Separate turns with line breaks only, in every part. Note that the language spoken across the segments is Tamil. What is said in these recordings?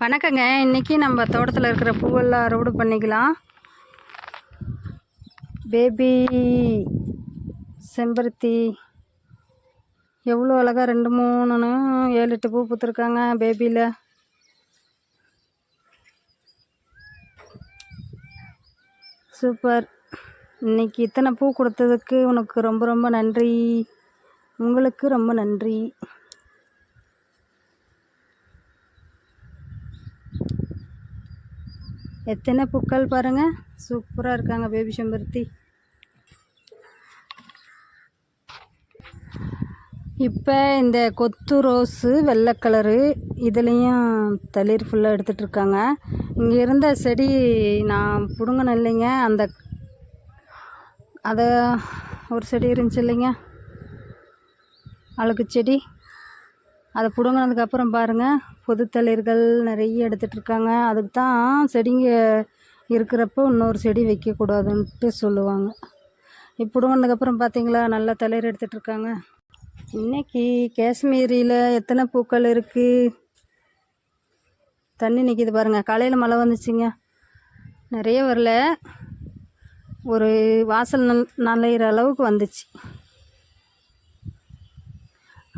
வணக்கங்க. இன்றைக்கி நம்ம தோட்டத்தில் இருக்கிற பூவெல்லாம் அறுவடை பண்ணிக்கலாம். பேபி செம்பருத்தி எவ்வளோ அழகாக ரெண்டு மூணுன்னு ஏழு எட்டு பூ பூத்துருக்காங்க பேபியில் சூப்பர் இன்னைக்கு இத்தனை பூ கொடுத்ததுக்கு உனக்கு ரொம்ப ரொம்ப நன்றி. உங்களுக்கு ரொம்ப நன்றி. எத்தனை பூக்கள் பாருங்கள் சூப்பராக இருக்காங்க பேபி செம்பருத்தி. இப்போ இந்த கொத்து ரோஸு வெள்ளை கலரு இதுலேயும் தளிர் ஃபுல்லாக எடுத்துகிட்ருக்காங்க இங்கே இருந்த செடி நான் பிடுங்கினேன் இல்லைங்க. அந்த அதை ஒரு செடி இருந்துச்சு இல்லைங்க. அழகு செடி. அதை பிடுங்கினதுக்கப்புறம் பாருங்கள் பொதுத்தளிர்கள் தளிர்கள் நிறைய எடுத்துகிட்ருக்காங்க அதுக்கு தான் செடிங்க இருக்கிறப்போ இன்னொரு செடி வைக்கக்கூடாதுன்ட்டு சொல்லுவாங்க. இப்போ பிடுங்கினதுக்கப்புறம் பார்த்தீங்களா நல்லா தளிர் எடுத்துகிட்டு இருக்காங்க. இன்னைக்கு காஷ்மீரியில் எத்தனை பூக்கள் இருக்குது தண்ணி நிற்கிது பாருங்கள் காலையில் மழை வந்துச்சுங்க. நிறைய வரல. ஒரு வாசல் நல் நலையிற அளவுக்கு வந்துச்சு.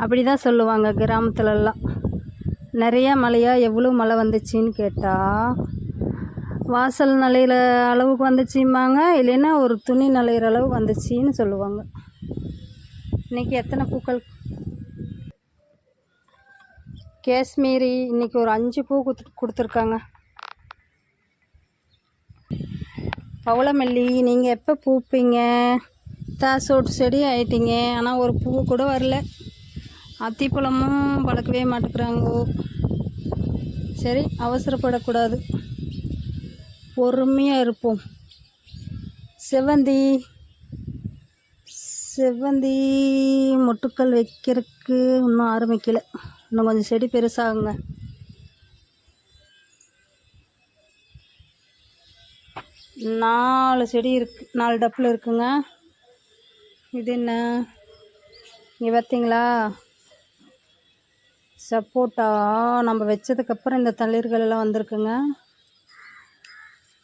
அப்படி தான் சொல்லுவாங்க கிராமத்துலலாம். நிறையா மழையா எவ்வளோ மழை வந்துச்சின்னு கேட்டால் வாசல் நலையிற அளவுக்கு வந்துச்சும்பாங்க இல்லைன்னா ஒரு துணி நலையிற அளவு வந்துச்சின்னு சொல்லுவாங்க. இன்றைக்கி எத்தனை பூக்கள்? காஷ்மீரி இன்றைக்கி ஒரு அஞ்சு பூ கொடுத்து கொடுத்துருக்காங்க. பவளமல்லி நீங்கள் எப்போ பூப்பீங்க? தாசோட்டு செடி ஆயிட்டீங்க ஆனால் ஒரு பூ கூட வரல. அத்திப்பழமும் வளர்க்கவே மாட்டேங்கிறாங்கோ. சரி அவசரப்படக்கூடாது. பொறுமையாக இருப்போம். செவ்வந்தி செவ்வந்தி மொட்டுக்கள் வைக்கிறதுக்கு இன்னும் ஆரம்பிக்கலை. இன்னும் கொஞ்சம் செடி பெருசாகுங்க. நாலு செடி இருக்கு நாலு டப்பில் இருக்குங்க. இது என்ன? இங்கே பார்த்தீங்களா சப்போட்டா நம்ம வச்சதுக்கப்புறம் இந்த தளிர்கள் எல்லாம் வந்திருக்குங்க.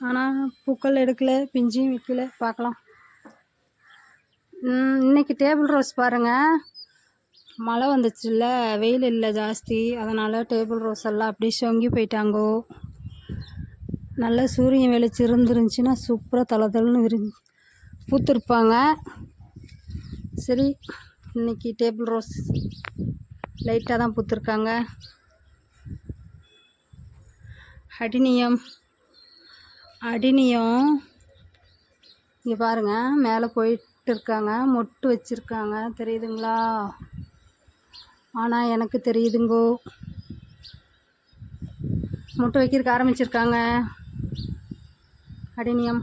ஆனால் பூக்கள் எடுக்கல பிஞ்சியும் விற்கல பார்க்கலாம். இன்றைக்கி இன்னைக்கு டேபிள் ரோஸ் பாருங்கள் மழை வந்துச்சுல்ல வெயில் இல்லை ஜாஸ்தி. அதனால் டேபிள் ரோஸ் எல்லாம் அப்படியே சொங்கி போயிட்டாங்கோ. நல்ல சூரியன் வெளிச்சு இருந்துருந்துச்சின்னா சூப்பராக தலை தலைன்னு விரி பூத்திருப்பாங்க. சரி இன்னைக்கு டேபிள் ரோஸ் லைட்டாக தான் பூத்துருக்காங்க. அடினியம். அடினியம். இங்கே பாருங்கள் மேலே போயிட்டு இருக்காங்க மொட்டு வச்சுருக்காங்க. தெரியுதுங்களா? ஆனால் எனக்கு தெரியுதுங்கோ. மொட்டு வைக்கிறதுக்கு ஆரம்பிச்சிருக்காங்க. அடினியம்.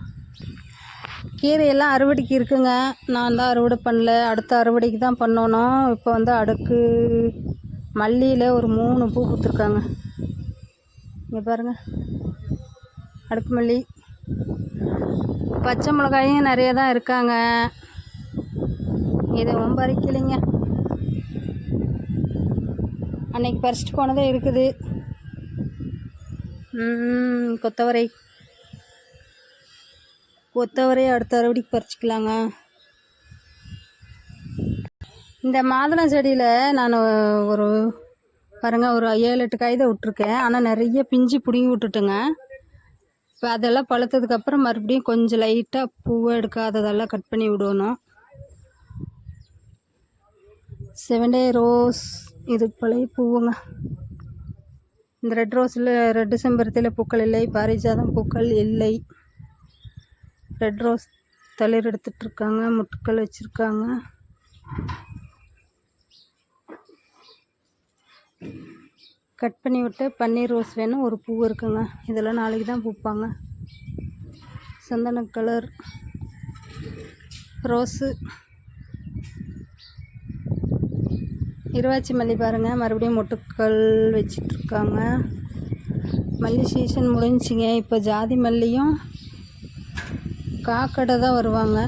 கீரையெல்லாம் அறுவடைக்கு இருக்குங்க. நான் தான் அறுவடை பண்ணல. அடுத்த அறுவடைக்கு தான் பண்ணணும். இப்போ வந்து அடுக்கு மல்லியில் ஒரு மூணு பூ கொடுத்துருக்காங்க. இங்கே பாருங்கள் அடுக்கு மல்லி. பச்சை மிளகாயும் நிறைய தான் இருக்காங்க. எதுவும் பறிக்கலைங்க அன்னைக்கு பறிச்சிட்டு போனதே இருக்குது. கொத்தவரை. கொத்தவரை அடுத்த அறுவடைக்கு பறிச்சிக்கலாங்க. இந்த மாதுளம் செடியில் நான் ஒரு பாருங்க ஒரு ஏழு எட்டு காய் தான் விட்ருக்கேன் ஆனால் நிறைய பிஞ்சு பிடுங்கி விட்டுட்டுங்க. இப்போ அதெல்லாம் பழுத்ததுக்கப்புறம் மறுபடியும் கொஞ்சம் லைட்டாக பூவை எடுக்காததெல்லாம் கட் பண்ணி விடணும். செவன்டே ரோஸ் இது பழைய பூவுங்க. இந்த ரெட் ரோஸில் ரெட் செம்பருத்தியில் பூக்கள் இல்லை பாரிஜாதம் பூக்கள் இல்லை. ரெட் ரோஸ் தளிர் எடுத்துட்டு இருக்காங்க முட்டுக்கள் வச்சுருக்காங்க. கட் பண்ணி விட்டு பன்னீர் ரோஸ் வேணும் ஒரு பூ இருக்குங்க. இதெல்லாம் நாளைக்கு தான் பூப்பாங்க. சந்தன கலர் ரோஸு. இருவாச்சி மல்லி பாருங்கள் மறுபடியும் மொட்டுக்கள் வச்சிட்ருக்காங்க. மல்லி சீசன் முடிஞ்சிங்க இப்போ ஜாதி மல்லியும் காக்கடை தான் வருவாங்க.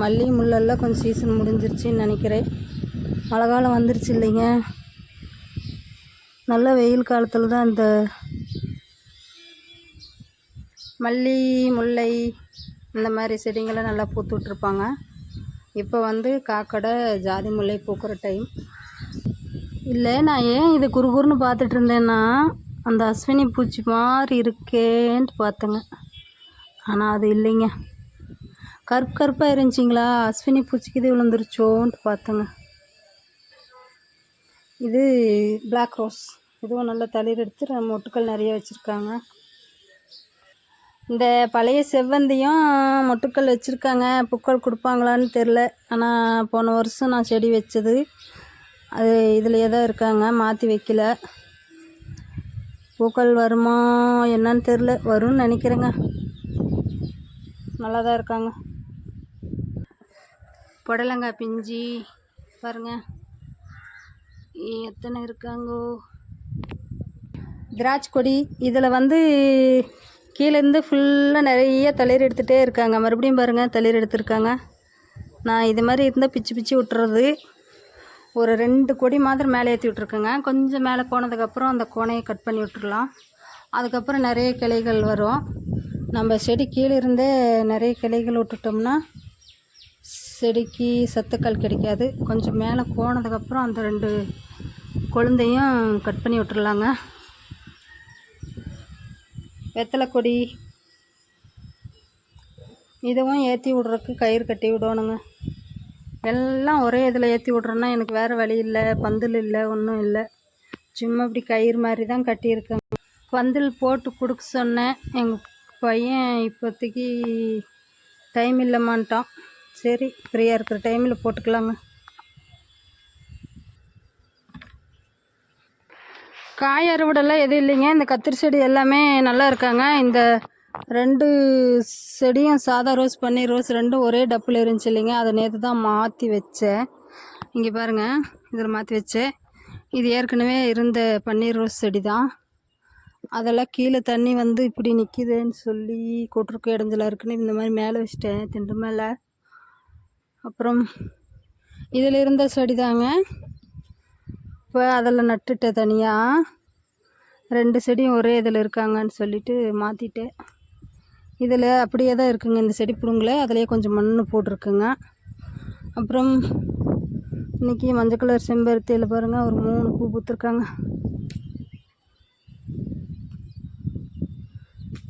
மல்லி முள்ளெல்லாம் கொஞ்சம் சீசன் முடிஞ்சிருச்சுன்னு நினைக்கிறேன். மழை காலம் வந்துருச்சு இல்லைங்க. நல்ல வெயில் காலத்தில் தான் இந்த மல்லி முல்லை இந்த மாதிரி செடிங்களை நல்லா பூத்து விட்ருப்பாங்க இப்போ வந்து காக்கடை ஜாதி முல்லை பூக்கிற டைம் இல்லை நான் ஏன் இது குறுகுறுன்னு பார்த்துட்டு இருந்தேன்னா அந்த அஸ்வினி பூச்சி மாதிரி இருக்கேன்ட்டு பார்த்தேங்க. ஆனால் அது இல்லைங்க. கருப்பு கருப்பாக இருந்துச்சிங்களா? அஸ்வினி பூச்சிக்கு இது விழுந்துருச்சோன்ட்டு பார்த்தேங்க. இது பிளாக் ரோஸ் இதுவும் நல்ல தளிர் எடுத்து நம்ம மொட்டுக்கள் நிறைய வச்சுருக்காங்க. இந்த பழைய செவ்வந்தியும் மொட்டுக்கள் வச்சுருக்காங்க. பூக்கள் கொடுப்பாங்களான்னு தெரில ஆனால் போன வருஷம் நான் செடி வச்சது. அது இதுலையே தான் இருக்காங்க. மாற்றி வைக்கல. பூக்கள் வருமா என்னன்னு தெரில வரும்னு நினைக்கிறேங்க. நல்லா தான் இருக்காங்க. புடலங்காய் பிஞ்சி பாருங்க. எத்தனை இருக்காங்கோ? திராட்சை கொடி இதில் வந்து கீழேருந்து ஃபுல்லாக நிறைய தளிர் எடுத்துகிட்டே இருக்காங்க. மறுபடியும் பாருங்கள் தளிர் எடுத்திருக்காங்க. நான் இது மாதிரி இருந்தால் பிச்சு பிச்சு விட்டுறது. ஒரு ரெண்டு கொடி மாதிரி மேலே ஏற்றி விட்ருக்கேங்க கொஞ்சம் மேலே போனதுக்கப்புறம் அந்த கோணையை கட் பண்ணி விட்டுறலாம். அதுக்கப்புறம் நிறைய கிளைகள் வரும். நம்ம செடி கீழே இருந்தே நிறைய கிளைகள் விட்டுட்டோம்னா செடிக்கு சத்துக்கள் கிடைக்காது. கொஞ்சம் மேலே போனதுக்கப்புறம் அந்த ரெண்டு கொழுந்தையும் கட் பண்ணி விட்டுறலாங்க. வெத்தலை கொடி. இதுவும் ஏற்றி விட்றதுக்கு கயிறு கட்டி விடணுங்க. எல்லாம் ஒரே இதில் ஏற்றி விட்றோன்னா எனக்கு வேறு வழி இல்லை பந்தல் இல்லை ஒன்றும் இல்லை. சும்மா இப்படி கயிறு மாதிரி தான் கட்டியிருக்கேன் பந்தல் போட்டு கொடுக்க சொன்னேன். எங்கள் பையன் இப்போதைக்கு டைம் இல்லைமான்ட்டான் சரி ஃப்ரீயாக இருக்கிற டைமில் போட்டுக்கலாங்க. காய் அறுவடைலாம் எதுவும் இல்லைங்க. இந்த கத்திரி செடி எல்லாமே நல்லா இருக்காங்க. இந்த ரெண்டு செடியும் சாதா ரோஸ் பன்னீர் ரோஸ் ரெண்டும் ஒரே டப்பில் இருந்துச்சு இல்லைங்க. அதை நேற்று தான் மாற்றி வச்சேன். இங்கே பாருங்கள் இதில் மாற்றி வச்சேன். இது ஏற்கனவே இருந்த பன்னீர் ரோஸ் செடி தான். அதெல்லாம் கீழே தண்ணி வந்து இப்படி நிற்கிதுன்னு சொல்லி கொட்டிருக்கு இடஞ்சலாக இருக்குன்னு இந்த மாதிரி மேலே வச்சிட்டேன். திண்டு மேலே. அப்புறம் இதில் இருந்த செடி தாங்க. இப்போ அதில் நட்டுட்டேன் தனியாக ரெண்டு செடியும் ஒரே இதில் இருக்காங்கன்னு சொல்லிட்டு மாற்றிட்டேன் இதில் அப்படியே தான் இருக்குங்க இந்த செடி பிடுங்கல அதிலே கொஞ்சம் மண் போட்டிருக்குங்க. அப்புறம் இன்றைக்கி மஞ்சள் கலர் செம்பருத்தியில் பாருங்கள் ஒரு மூணு பூ பூத்துருக்காங்க.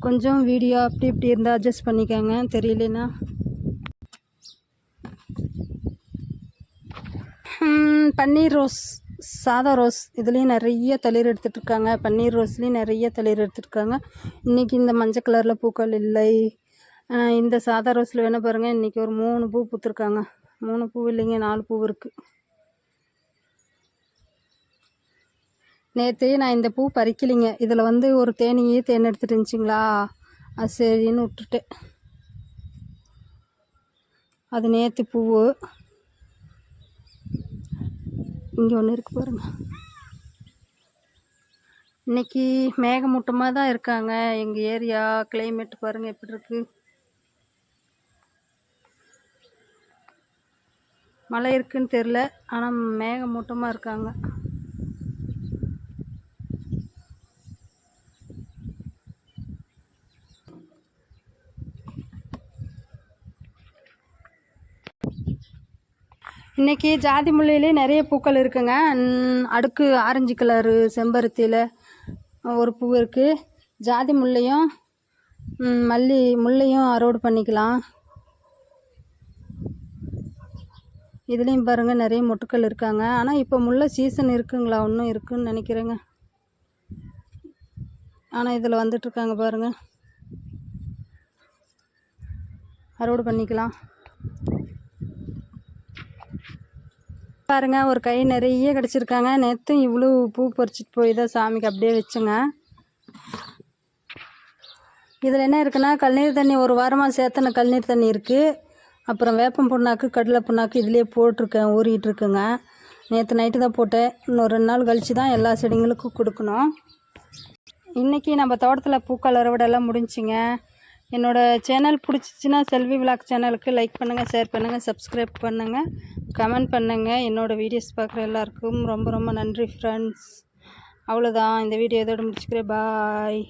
கொஞ்சம் வீடியோ அப்படி இப்படி இருந்தால் அட்ஜஸ்ட் பண்ணிக்கோங்க. தெரியலனா பன்னீர் ரோஸ் சாதா ரோஸ் இதுலேயும் நிறைய தளிர் எடுத்துகிட்ருக்காங்க பன்னீர் ரோஸ்லேயும் நிறைய தளிர் எடுத்துருக்காங்க இன்றைக்கி இந்த மஞ்சள் கலரில் பூக்கள் இல்லை. இந்த சாதா ரோஸில் வேணால் பாருங்கள் இன்றைக்கி ஒரு மூணு பூ பூத்துருக்காங்க. மூணு பூ இல்லைங்க நாலு பூ இருக்குது நேற்று நான் இந்த பூ பறிக்கலைங்க. இதில் வந்து ஒரு தேனியே தேன் எடுத்துகிட்டு இருந்துச்சிங்களா? அது சரின்னு விட்டுட்டேன். அது நேற்று பூவு. இங்கே ஒன்று இருக்குது பாருங்கள் இன்றைக்கி மேகமூட்டமாக தான் இருக்காங்க. எங்கள் ஏரியா கிளைமேட் பாருங்கள் எப்படி இருக்குது மழை இருக்குன்னு தெரில ஆனால் மேகமூட்டமாக இருக்காங்க. இன்றைக்கி ஜாதி முல்லையிலே நிறைய பூக்கள் இருக்குங்க. அடுக்கு ஆரஞ்சு கலரு செம்பருத்தியில் ஒரு பூ இருக்குது ஜாதி முல்லையும் மல்லி முல்லையும் அறுவடை பண்ணிக்கலாம். இதுலேயும் பாருங்கள் நிறைய மொட்டுக்கள் இருக்காங்க. ஆனால் இப்போ முல்லை சீசன் இருக்குங்களா? ஒன்றும் இருக்குன்னு நினைக்கிறேங்க. ஆனால் இதில் வந்துட்டுருக்காங்க பாருங்கள் அறுவடை பண்ணிக்கலாம். பாருங்க ஒரு கை நிறைய கிடச்சிருக்காங்க. நேற்றும் இவ்வளோ பூ பறிச்சிட்டு போய் தான் சாமிக்கு அப்படியே வச்சுங்க. இதில் என்ன இருக்குன்னா கல்நீர் தண்ணி ஒரு வாரமாக சேர்த்தன கல்நீர் தண்ணி இருக்குது அப்புறம் வேப்பம் புண்ணாக்கு கடலை புண்ணாக்கு இதிலே போட்டிருக்கேன் ஊறிட்டு இருக்குங்க. நேற்று நைட்டு தான் போட்டேன். இன்னும் ரெண்டு நாள் கழித்து தான் எல்லா செடிங்களுக்கும் கொடுக்கணும். இன்றைக்கி நம்ம தோட்டத்தில் பூக்கள் அறுவடைலாம் முடிஞ்சிங்க என்னோடய சேனல் பிடிச்சிச்சின்னா செல்வி விளாக் சேனலுக்கு லைக் பண்ணுங்கள் ஷேர் பண்ணுங்கள் சப்ஸ்கிரைப் பண்ணுங்கள் கமெண்ட் பண்ணுங்கள் என்னோடய வீடியோஸ் பார்க்குற எல்லாருக்கும் ரொம்ப ரொம்ப நன்றி ஃப்ரெண்ட்ஸ் அவ்வளோதான் இந்த வீடியோ இதோட முடிச்சுக்கிறேன். பாய்